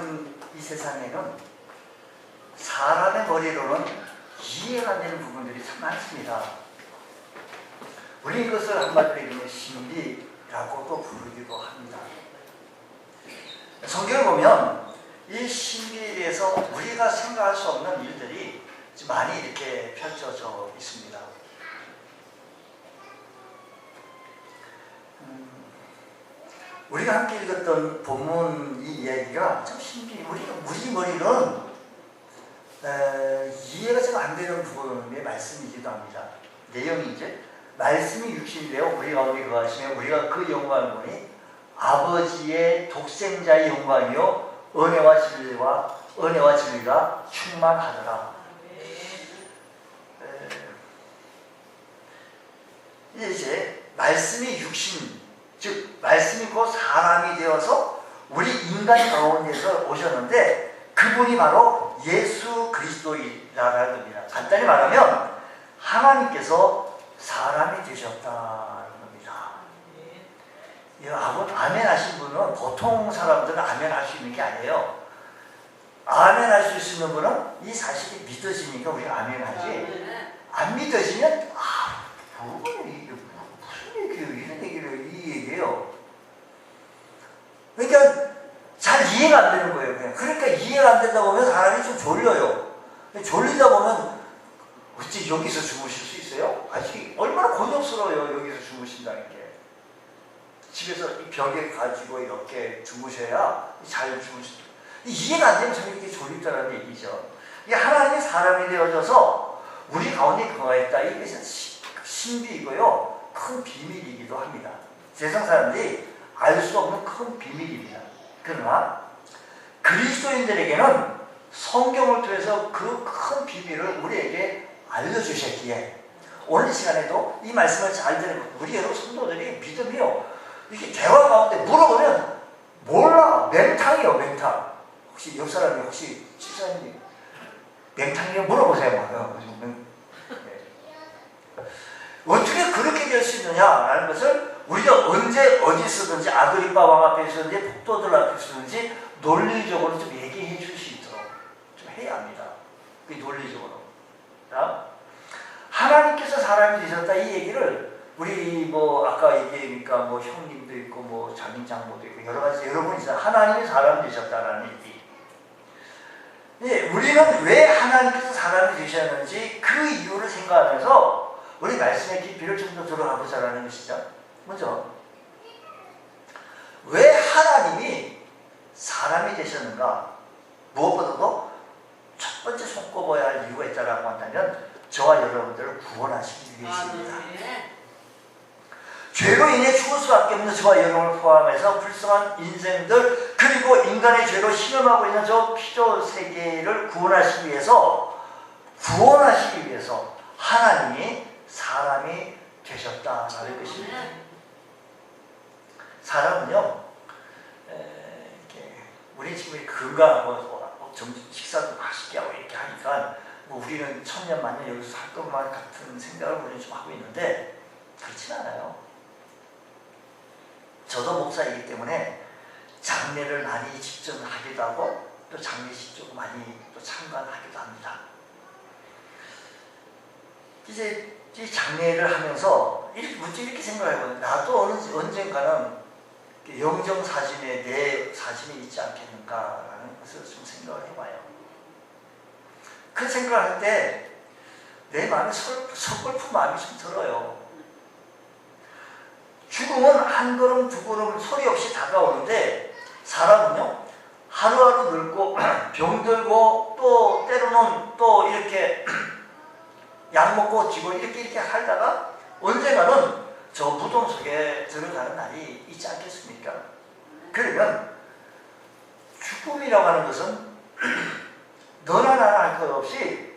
있는 이 세상에는 사람의 머리로는 이해가 안 되는 부분들이 참 많습니다. 우리 이것을 한마디로 얘기하면 신비라고도 부르기도 합니다. 성경을 보면 이 신비에서 우리가 생각할 수 없는 일들이 많이 이렇게 펼쳐져 있습니다. 우리가 함께 읽었던 본문 이 이야기가 참 신비. 우리가 우리 머리는 에, 이해가 잘안 되는 부분의 말씀이기도 합니다. 내용이 이제 말씀이 육신이 되어 우리 가운데 거하시며 우리가 그 영광을 보니 아버지의 독생자의 영광이요 은혜와 진리와 은혜와 진리가 충만하더라. 에, 이제 말씀이 육신 즉 말씀이 곧 사람이 되어서 우리 인간 가운데서 오셨는데 그분이 바로 예수 그리스도이라는 겁니다. 간단히 말하면 하나님께서 사람이 되셨다는 겁니다. 이 아버- 아멘 하신 분은 보통 사람들은 아멘 할 수 있는 게 아니에요. 아멘 할 수 있는 분은 이 사실이 믿어지니까 우리가 아멘 하지. 안 믿어지면 아, 뭐야 이게 무슨 얘기예요? 이런 얘기를 이 얘기예요. 그러니까 잘 이해가 안 되는 거예요. 그냥. 그러니까 이해가 안 된다 보면 사람이 좀 졸려요. 졸리다 보면 어찌 여기서 주무실 수 있어요? 아직 얼마나 곤욕스러워요. 여기서 주무신다는 게. 집에서 이 벽에 가지고 이렇게 주무셔야 잘 주무실 이해가 안 되면 참 이렇게 졸립다는 얘기죠. 이게 하나님이 사람이 되어져서 우리 가운데 거하였다. 이것은 시- 신비이고요. 큰 비밀이기도 합니다. 세상 사람들이 알 수 없는 큰 비밀입니다. 그러나 그리스도인들에게는 성경을 통해서 그 큰 비밀을 우리에게 알려주셨기에 오늘 이 시간에도 이 말씀을 잘 들으면 우리 여러분 성도들이 믿음이요. 이게 대화 가운데 물어보면 몰라. 맹탕이요, 맹탕. 혹시 옆 사람이 혹시 집사님 맹탕이요 물어보세요. 네. 어떻게 그렇게 될 수 있느냐라는 것을 우리가 언제 어디서든지 아그리파 왕 앞에 서든지 폭도들 앞에 서든지 논리적으로 좀 얘기해 줄 수 있도록 좀 해야 합니다. 그 논리적으로. 자, 하나님께서 사람이 되셨다 이 얘기를 우리 뭐 아까 얘기하니까 뭐 형님도 있고 뭐 장인 장모도 있고 여러 가지 여러 분 있어요. 하나님이 사람 되셨다라는 얘기. 예, 우리는 왜 하나님께서 사람이 되셨는지 그 이유를 생각하면서 우리 말씀의 깊이를 좀 더 들어가 보자라는 것이죠. 먼저 왜 하나님이 사람이 되셨는가? 무엇보다도 첫 번째 손꼽아야 할 이유가 있다라고 한다면 저와 여러분들을 구원하시기 위해서입니다. 죄로 인해 죽을 수밖에 없는 저와 여러분을 포함해서 불쌍한 인생들 그리고 인간의 죄로 신음하고 있는 저 피조 세계를 구원하시기 위해서 구원하시기 위해서 하나님이 사람이 되셨다라는 것입니다. 사람은요, 에, 이렇게 우리 지금 건강하고 뭐점 식사도 맛있게 하고 이렇게 하니까 뭐 우리는 천년 만년 여기서 살 것만 같은 생각을 우리는 좀 하고 있는데 그렇진 않아요. 저도 목사이기 때문에 장례를 많이 직접 하기도 하고 또 장례식 좀 많이 또 참관하기도 합니다. 이제 이 장례를 하면서 이렇게 문제 이렇게 생각해요. 나도 어느 언젠가는 영정 사진에 내 사진이 있지 않겠는가라는 것을 좀 생각을 해봐요. 그 생각을 할 때 내 마음에 설- 서글픈 마음이 좀 들어요. 죽음은 한 걸음 두 걸음 소리 없이 다가오는데 사람은요 하루하루 늙고 병들고 또 때로는 또 이렇게 약 먹고 지고 이렇게 이렇게 살다가 언젠가는 저 무덤 속에 들어가는 날이 있지 않겠습니까? 그러면 죽음이라고 하는 것은 너나 나나 할 것 없이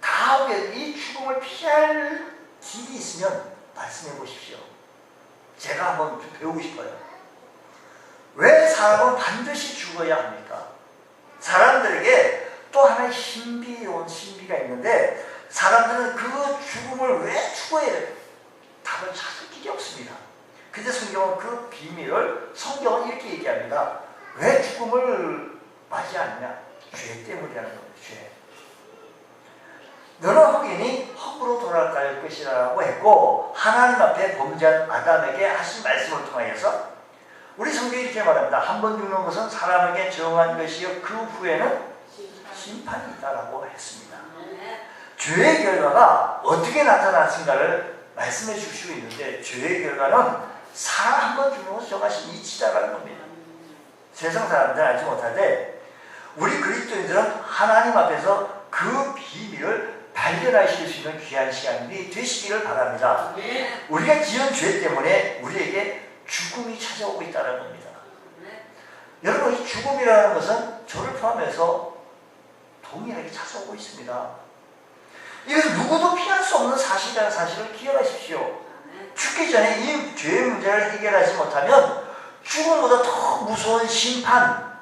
다 오게 이 죽음을 피할 길이 있으면 말씀해 보십시오. 제가 한번 좀 배우고 싶어요. 왜 사람은 반드시 죽어야 합니까? 사람들에게 또 하나의 신비로운 신비가 있는데 사람들은 그 죽음을 왜 죽어야 돼? 답을 찾을 길이 없습니다. 근데 성경은 그 비밀을 성경은 이렇게 얘기합니다. 왜 죽음을 맞지 않냐? 죄 때문이라는 겁니다. 죄. 너는 흑인이 흙으로 돌아갈 것이라고 했고 하나님 앞에 범죄한 아담에게 하신 말씀을 통하여서 우리 성경이 이렇게 말합니다. 한 번 죽는 것은 사람에게 정한 것이요 그 후에는 심판이 있다라고 했습니다. 죄의 결과가 어떻게 나타났는가를 말씀해 주시고 있는데 죄의 결과는 사람 한번 죽는 것을 정하신 이치다라는 겁니다. 세상 사람들은 알지 못하되 우리 그리스도인들은 하나님 앞에서 그 비밀을 발견하실 수 있는 귀한 시간이 되시기를 바랍니다. 우리가 지은 죄 때문에 우리에게 죽음이 찾아오고 있다는 겁니다. 여러분 이 죽음이라는 것은 저를 포함해서 동일하게 찾아오고 있습니다. 이것은 누구도 피할 수 없는 사실이라는 사실을 기억하십시오. 죽기 전에 이 죄의 문제를 해결하지 못하면 죽음보다 더 무서운 심판,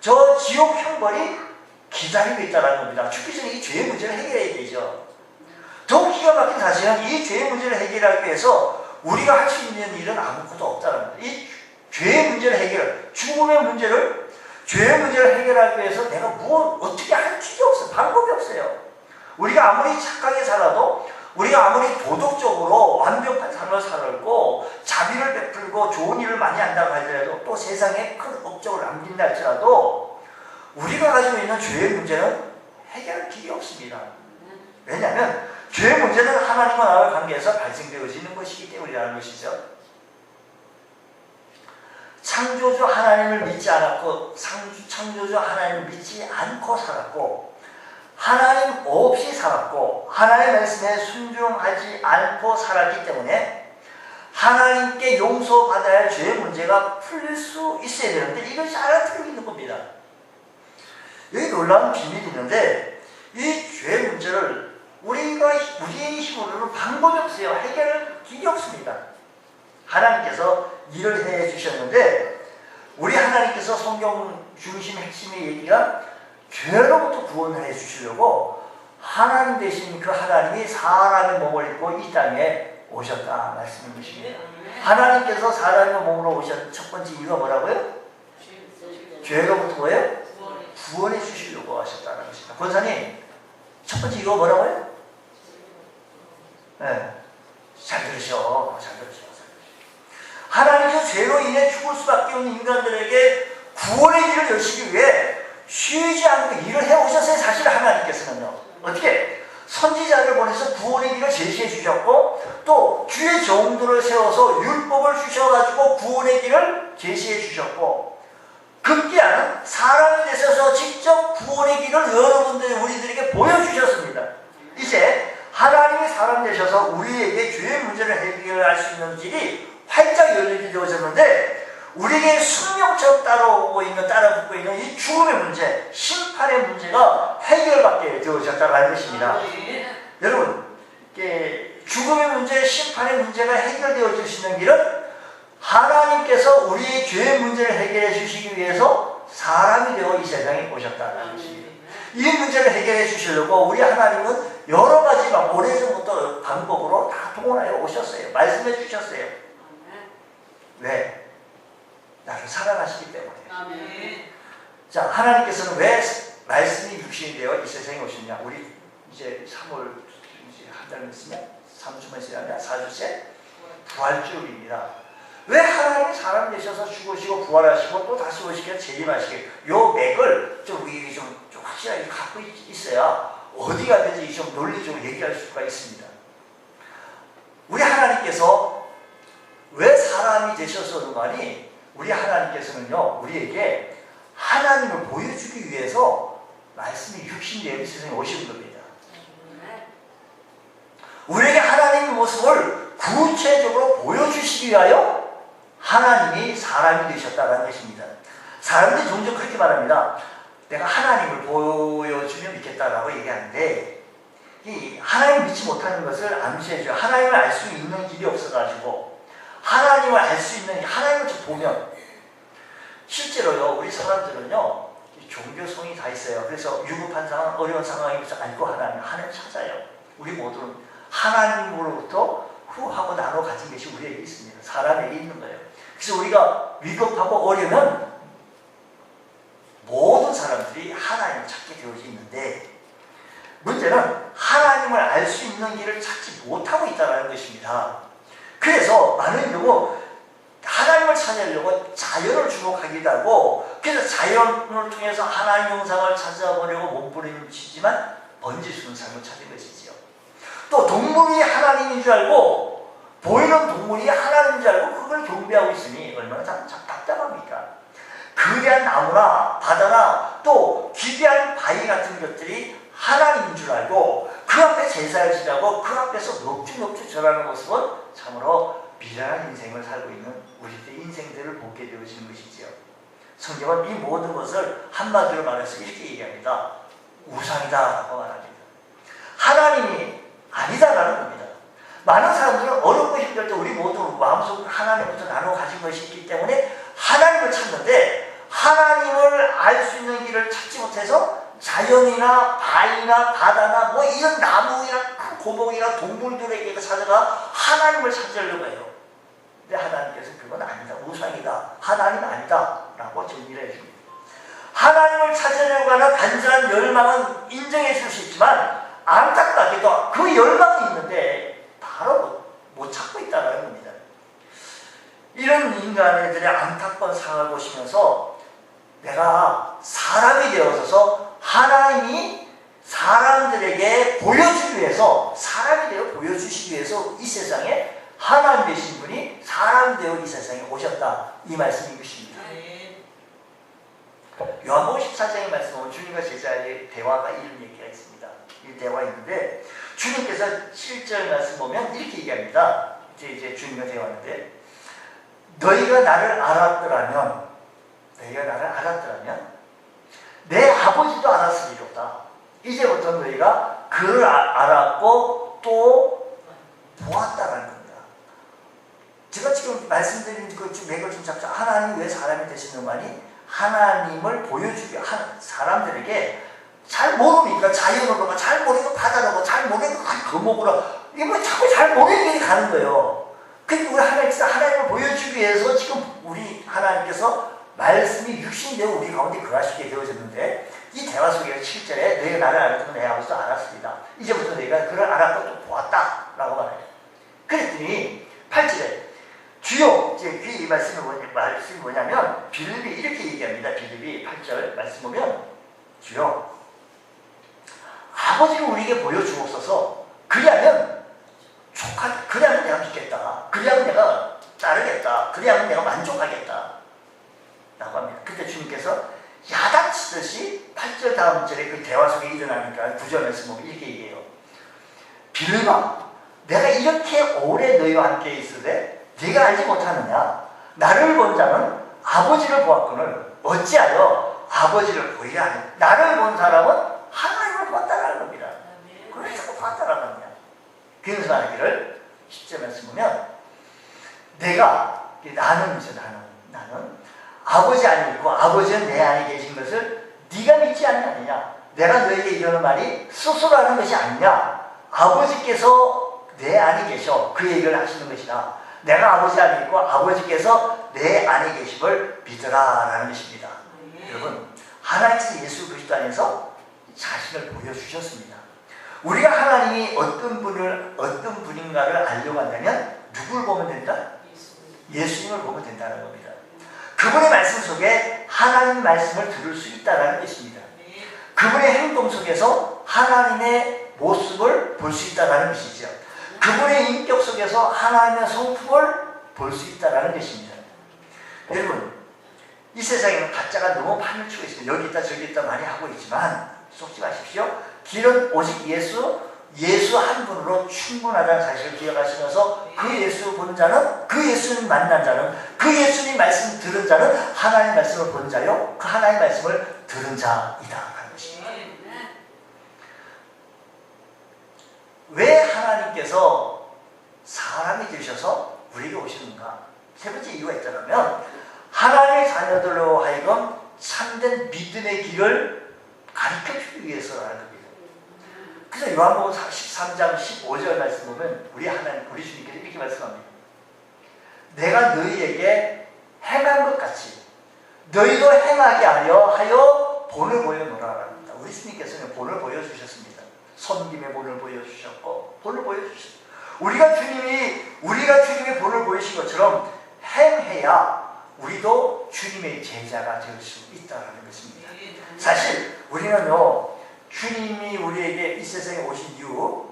저 지옥 형벌이 기다리고 있다는 겁니다. 죽기 전에 이 죄의 문제를 해결해야 되죠. 더욱 기가 막힌 사실은 이 죄의 문제를 해결하기 위해서 우리가 할 수 있는 일은 아무것도 없다는 겁니다. 이 죄의 문제를 해결, 죽음의 문제를, 죄의 문제를 해결하기 위해서 내가 무엇, 어떻게 할 길이 없어요. 방법이 없어요. 우리가 아무리 착하게 살아도 우리가 아무리 도덕적으로 완벽한 삶을 살고 자비를 베풀고 좋은 일을 많이 한다고 하더라도 또 세상에 큰 업적을 남긴다 할지라도 우리가 가지고 있는 죄의 문제는 해결할 길이 없습니다. 왜냐하면 죄의 문제는 하나님과 나와의 관계에서 발생되어지는 것이기 때문이라는 것이죠. 창조주 하나님을 믿지 않았고 창조주 하나님을 믿지 않고 살았고 하나님 없이 살았고 하나님의 말씀에 순종하지 않고 살았기 때문에 하나님께 용서받아야 할 죄의 문제가 풀릴 수 있어야 되는데 이것이 안 풀리고 있는 겁니다. 여기 놀라운 비밀이 있는데 이 죄의 문제를 우리가 우리의 힘으로는 방법이 없어요. 해결할 길이 없습니다. 하나님께서 일을 해 주셨는데 우리 하나님께서 성경 중심 핵심의 얘기가 죄로부터 구원을 해 주시려고 하나님 되신 그 하나님이 사람의 몸을 입고 이 땅에 오셨다 말씀인 것입니다. 하나님께서 사람의 몸으로 오셨 첫 번째 이유가 뭐라고요? 죄로부터 뭐예요? 구원해 주시려고 하셨다는 것입니다. 권사님, 첫 번째 이거 뭐라고요? 네. 잘 들으셔. 잘 들으셔. 하나님께서 죄로 인해 죽을 수밖에 없는 인간들에게 구원의 길을 여시기 위해 쉬지 않고 일을 해오셨어요. 사실 하나님께서는요. 어떻게? 선지자를 보내서 구원의 길을 제시해 주셨고 또 주의 종들을 세워서 율법을 주셔가지고 구원의 길을 제시해 주셨고 급기야는 사람이 되셔서 직접 구원의 길을 여러분들 우리들에게 보여주셨습니다. 이제 하나님이 사람 되셔서 우리에게 죄의 문제를 해결할 수 있는 길이 활짝 열리게 되어졌는데 우리에게 숙명처럼 따라오고 있는 따라붙고 있는 이 죽음의 문제, 심판의 문제가 해결받게 되어졌다는 것입니다. 여러분, 이게 죽음의 문제, 심판의 문제가 해결되어 질 수 있는 길은 하나님께서 우리의 죄의 문제를 해결해 주시기 위해서 사람이 되어 이 세상에 오셨다는 것입니다. 이 문제를 해결해 주시려고 우리 하나님은 여러 가지 오래전부터 방법으로 다 동원하여 오셨어요. 말씀해 주셨어요. 왜? 나를 사랑하시기 때문에. 자, 하나님께서는 왜 말씀이 육신이 되어 이 세상에 오셨냐? 우리 이제 3월 이제 한 달 있으면 3주만 있으면 4주째 부활주일입니다. 왜 하나님이 사람 되셔서 죽으시고 부활하시고 또 다시 오시게 재림하시게 요 맥을 좀 우리 좀, 좀 확실하게 갖고 있, 어야 어디 가든지 좀 논리적으로 얘기할 수가 있습니다. 우리 하나님께서 왜 사람이 되셔서 그만이 우리 하나님께서는요 우리에게 하나님을 보여주기 위해서 말씀이 육신이 되어 세상에 오신 겁니다. 우리에게 하나님의 모습을 구체적으로 보여주시기 위하여 하나님이 사람이 되셨다는 것입니다. 사람들이 종종 그렇게 말합니다. 내가 하나님을 보여주면 믿겠다라고 얘기하는데 이 하나님 믿지 못하는 것을 암시해줘요. 하나님을 알 수 있는 길이 없어가지고 하나님을 알 수 있는 하나님을 보면 실제로요 우리 사람들은요 종교성이 다 있어요. 그래서 유급한 상황, 어려운 상황에서 알고 하나님 하나님 찾아요. 우리 모두는 하나님으로부터 후하고 나로 가진 것이 우리에게 있습니다. 사람에게 있는 거예요. 그래서 우리가 위급하고 어려면 모든 사람들이 하나님을 찾게 되어져 있는데 문제는 하나님을 알 수 있는 길을 찾지 못하고 있다는 것입니다. 그래서 많은 경우 하나님을 찾으려고 자연을 주목하기도 하고 그래서 자연을 통해서 하나님 영상을 찾아보려고 몸부림치지만 번지수는 삶을 찾은 것이지요. 또 동물이 하나님인 줄 알고 보이는 동물이 하나님인 줄 알고 그걸 경배하고 있으니 얼마나 참, 참 답답합니까? 거대한 나무나 바다나 또 기대한 바위 같은 것들이 하나님인 줄 알고 그 앞에 제사를 지내고 그 앞에서 넙죽넙죽 절하는 모습은 참으로 미련한 인생을 살고 있는 우리들의 인생들을 보게 되어지는 것이지요. 성경은 이 모든 것을 한마디로 말해서 이렇게 얘기합니다. 우상이다라고 말합니다. 하나님이 아니다라는 겁니다. 많은 사람들은 어렵고 힘들 때 우리 모두 마음속으로 하나님부터 나눠 가진 것이 있기 때문에 하나님을 찾는데 하나님을 알 수 있는 길을 찾지 못해서 자연이나 바위나 바다나 뭐 이런 나무이나 큰 고목이나 동물들에게 찾아가 하나님을 찾으려고 해요. 근데 하나님께서 그건 아니다. 우상이다. 하나님 아니다. 라고 정리를 해줍니다. 하나님을 찾으려고 하는 간절한 열망은 인정해 줄 수 있지만 안타깝게도 그 열망이 있는데 바로 못 찾고 있다는 겁니다. 이런 인간들의 안타까운 상황을 보시면서 내가 사람이 되어서 하나님이 사람들에게 보여주기 위해서 사람이 되어 보여주시기 위해서 이 세상에 하나님 되신 분이 사람 되어 이 세상에 오셨다 이 말씀인 것입니다. 요한복음 14장의 말씀은 주님과 제자의 대화가 이런 얘기가 있습니다. 이 대화 있는데 주님께서 7절 말씀 보면 이렇게 얘기합니다. 이제 이제 주님과 대화하는데 너희가 나를 알았더라면 너희가 나를 알았더라면 내 아버지도 알았으리로다. 이제부터 너희가 그를 아- 알았고 또 보았다라는 겁니다. 제가 지금 말씀드린 그좀 맥을 좀 잡자. 하나님 왜 사람이 되시는가니 하나님을 보여주기 한 사람들에게 잘 모르니까 자연으로 잘 모르니까 바다로 잘 모르니까 거목으로 뭐 자꾸 잘 모르는 가는 거예요. 근데 우리 하나님께서 하나님을 보여주기 위해서 지금 우리 하나님께서 말씀이 육신되어 우리 가운데 거하시게 되어졌는데 이 대화 속에 7절에 너희가 나를 알았던 내 아버지도 알았습니다. 이제부터 너희가 그를 알았고 또 보았다 라고 말해요. 그랬더니 8절에 주요 이제 그 말씀이 뭐냐, 말씀이 뭐냐면 빌립이 이렇게 얘기합니다. 빌립이 8절 말씀 보면 주요 아버지를 우리에게 보여주옵소서 그리하면 족하 그리하면 내가 믿겠다. 그리하면 내가 따르겠다. 그리하면 내가 만족하겠다. 라고 합니다. 그때 주님께서 야단치듯이 8절 다음 절에 그 대화 속에 일어나니까 9절 말씀 보면 이렇게 얘기해요. 빌립아 내가 이렇게 오래 너희와 함께 있으되 네가 알지 못하느냐 나를 본 자는 아버지를 보았거늘 어찌하여 아버지를 보이라 하냐 나를 본 사람은 하나님을 봤다라는 겁니다. 자꾸 봤다라는 겁니다. 그래서 말하기를 10절 말씀 보면 내가 나는 이제 나는 나는 아버지 있고 아버지는 내 안에 계신 것을 네가 믿지 않느냐 내가 너에게 이러는 말이 스스로 하는 것이 아니냐? 아버지께서 내 안에 계셔. 그 얘기를 하시는 것이다. 내가 아버지 안에 있고 아버지께서 내 안에 계심을 믿으라라는 것입니다. 여러분 하나님께서 예수 그리스도 안에서 자신을 보여주셨습니다. 우리가 하나님이 어떤 분을 어떤 분인가를 알려고 한다면 누굴 보면 된다? 예수님을 보면 된다는 겁니다. 그분의 말씀 속에 하나님 말씀을 들을 수 있다는 것입니다. 그분의 행동 속에서 하나님의 모습을 볼 수 있다는 것이죠. 그분의 인격 속에서 하나님의 성품을 볼 수 있다는 것입니다. 여러분, 이 세상에는 가짜가 너무 판을 치고 있습니다. 여기 있다 저기 있다 많이 하고 있지만 속지 마십시오. 길은 오직 예수, 예수 한 분으로 충분하다는 사실을 기억하시면서 그 예수 본 자는 그 예수님 만난 자는 그 예수님 말씀 들은 자는 하나님 말씀을 본 자요 그 하나님 말씀을 들은 자이다 하는 것입니다. 왜 하나님께서 사람이 되셔서 우리에게 오시는가? 세 번째 이유가 있다면 하나님의 자녀들로 하여금 참된 믿음의 길을 가르쳐 주기 위해서라는 겁니다. 그래서 요한복음 13장 15절 말씀 보면 우리 하나님, 우리 주님께서 이렇게 말씀합니다. 내가 너희에게 행한 것 같이 너희도 행하게 하려 하여 본을 보여놓으라랍니다. 우리 주님께서는 본을 보여주셨습니다. 섬김의 본을 보여주셨고 본을 보여주셨습니다. 우리가 주님이 우리가 주님의 본을 보이신 것처럼 행해야 우리도 주님의 제자가 될 수 있다는 것입니다. 사실 우리는요 주님이 우리에게 이 세상에 오신 이후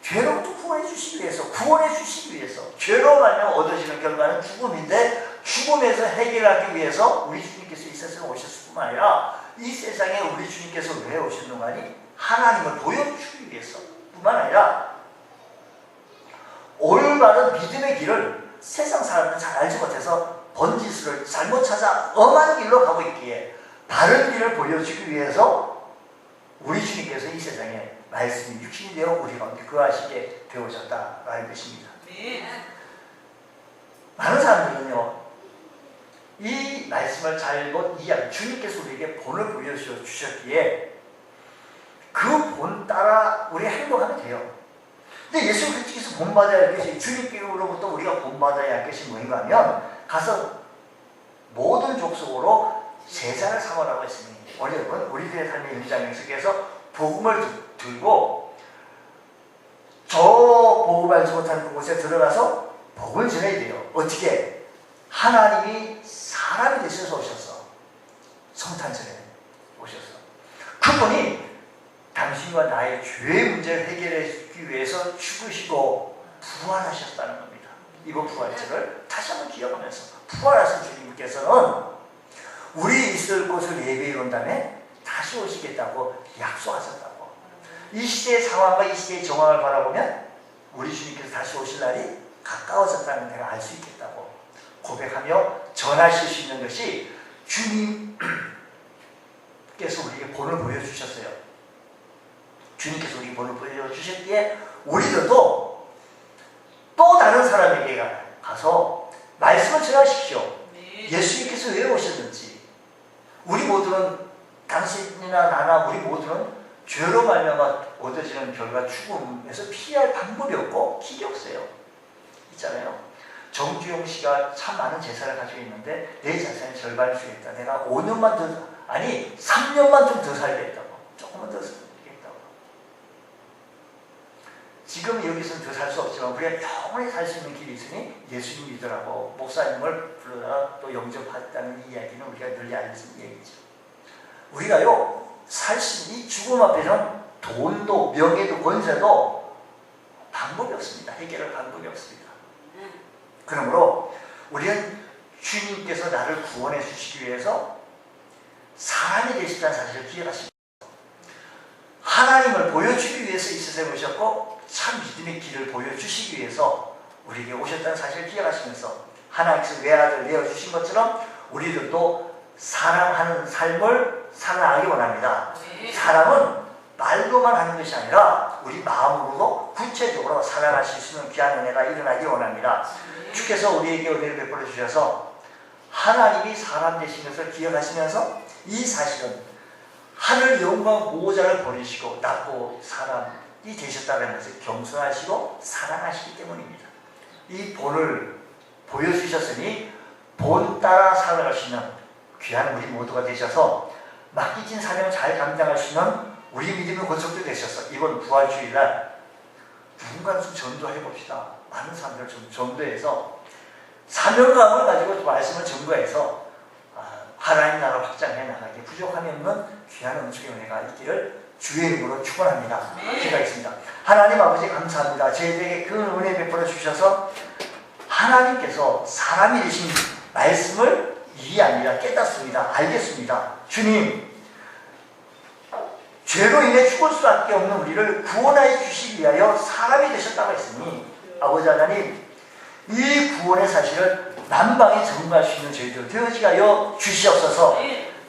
죄로부터 구원해 주시기 위해서 구원해 주시기 위해서 죄로 말면 얻어지는 결과는 죽음인데 죽음에서 해결하기 위해서 우리 주님께서 이 세상에 오셨을 뿐만 아니라 이 세상에 우리 주님께서 왜 오셨는가 하니 하나님을 보여주기 위해서 뿐만 아니라 올바른 믿음의 길을 세상 사람들은 잘 알지 못해서 번지수를 잘못 찾아 엄한 길로 가고 있기에 바른 길을 보여주기 위해서 우리 주님께서 이 세상에 말씀이 육신이 되어 우리 가운데 거하시게 되어졌다라는 것입니다. 많은 사람들은요, 이 말씀을 잘못 이해하고 주님께서 우리에게 본을 보여주셨기에 그 본 따라 우리 행동하면 돼요. 근데 예수 그리스도께서 본받아야 할 것이 주님께로부터 우리가 본받아야 할 것이 뭔가 하면 가서 모든 족속으로 제자를 삼으라고 했으니 어려운 우리들의 삶의 현장 속에서 복음을 들- 들고 저 알지 못하는 곳에 들어가서 복을 전해야 돼요. 어떻게? 하나님이 사람이 되셔서 오셨어. 성탄절에 오셨어. 그분이 당신과 나의 죄의 문제를 해결해 주기 위해서 죽으시고 부활하셨다는 겁니다. 이번 부활절을 다시 한번 기억하면서 부활하신 주님께서는 우리 있을 곳을 예배해 온 다음에 다시 오시겠다고 약속하셨다고. 이 시대의 상황과 이 시대의 정황을 바라보면 우리 주님께서 다시 오실 날이 가까워졌다는 내가 알 수 있겠다고 고백하며 전하실 수 있는 것이 주님께서 우리에게 본을 보여주셨어요. 주님께서 우리 본을 보여주셨기에 우리들도 또 다른 사람에게 가서 말씀을 전하십시오. 왜 오셨는지 모두는 당신이나 나나 우리 모두는 죄로 말미암아 얻어지는 결과 죽음에서 피할 방법이 없고 길이 없어요. 있잖아요. 정주영 씨가 참 많은 재산을 가지고 있는데 내 재산의 절반을 주겠다. 내가 5년만 더 아니 3년만 좀 더 살겠다고. 조금만 더 살겠다고. 지금 여기서는 더 살 수 없지만 우리가 영원히 살 수 있는 길이 있으니 예수님 믿으라고 목사님을 불러다가 또 영접했다는 이야기는 우리가 늘 알는 얘기죠. 우리가요 있는 이 죽음 앞에는 돈도 명예도 권세도 방법이 없습니다. 해결할 방법이 없습니다. 그러므로 우리는 주님께서 나를 구원해 주시기 위해서 사람이 되시다는 사실을 기억하십니다. 하나님을 보여주기 위해서 이 세상에 오셨고 참 믿음의 길을 보여주시기 위해서 우리에게 오셨다는 사실을 기억하시면서 하나님께서 외아들 내어주신 것처럼 우리들도 사랑하는 삶을 살아가기 원합니다. 사랑은 말로만 하는 것이 아니라 우리 마음으로도 구체적으로 살아가실 수 있는 귀한 은혜가 일어나기 원합니다. 주께서 우리에게 은혜를 베풀어 주셔서 하나님이 사람 되신 것을 기억하시면서 이 사실은 하늘 영광 보호자를 버리시고 나고 사람이 되셨다는 것을 겸손하시고 사랑하시기 때문입니다. 이 본을 보여주셨으니 본 따라 살아갈 수 있는 귀한 우리 모두가 되셔서 맡기진 사명 잘 감당할 수 있는 우리 믿음의 권속도 되셔서 이번 부활주일날 누군가 좀 전도해 봅시다. 많은 사람들을 좀 전도해서 사명감을 가지고 말씀을 전도해서 아, 하나님 나라 확장해 나가기 부족함이 없는 귀한 음식의 은혜가 있기를 주의 이름으로 축원합니다. 기도하겠습니다. 하나님 아버지 감사합니다. 저희에게 그 은혜 베풀어 주셔서 하나님께서 사람이 되신 말씀을 이해 아니라 깨닫습니다. 알겠습니다. 주님, 죄로 인해 죽을 수밖에 없는 우리를 구원하여 주시기 위하여 사람이 되셨다고 했으니 아버지 하나님 이 구원의 사실을 남방에 전가할 수 있는 저희들 되어지게 하여 주시옵소서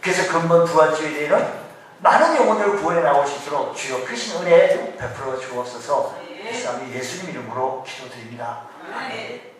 그래서 근본 부활주일에는 많은 영혼들을 구원해 나올 수 있도록 주여 크신 은혜 베풀어 주옵소서 이 싸움이 예수님 이름으로 기도드립니다. 아멘.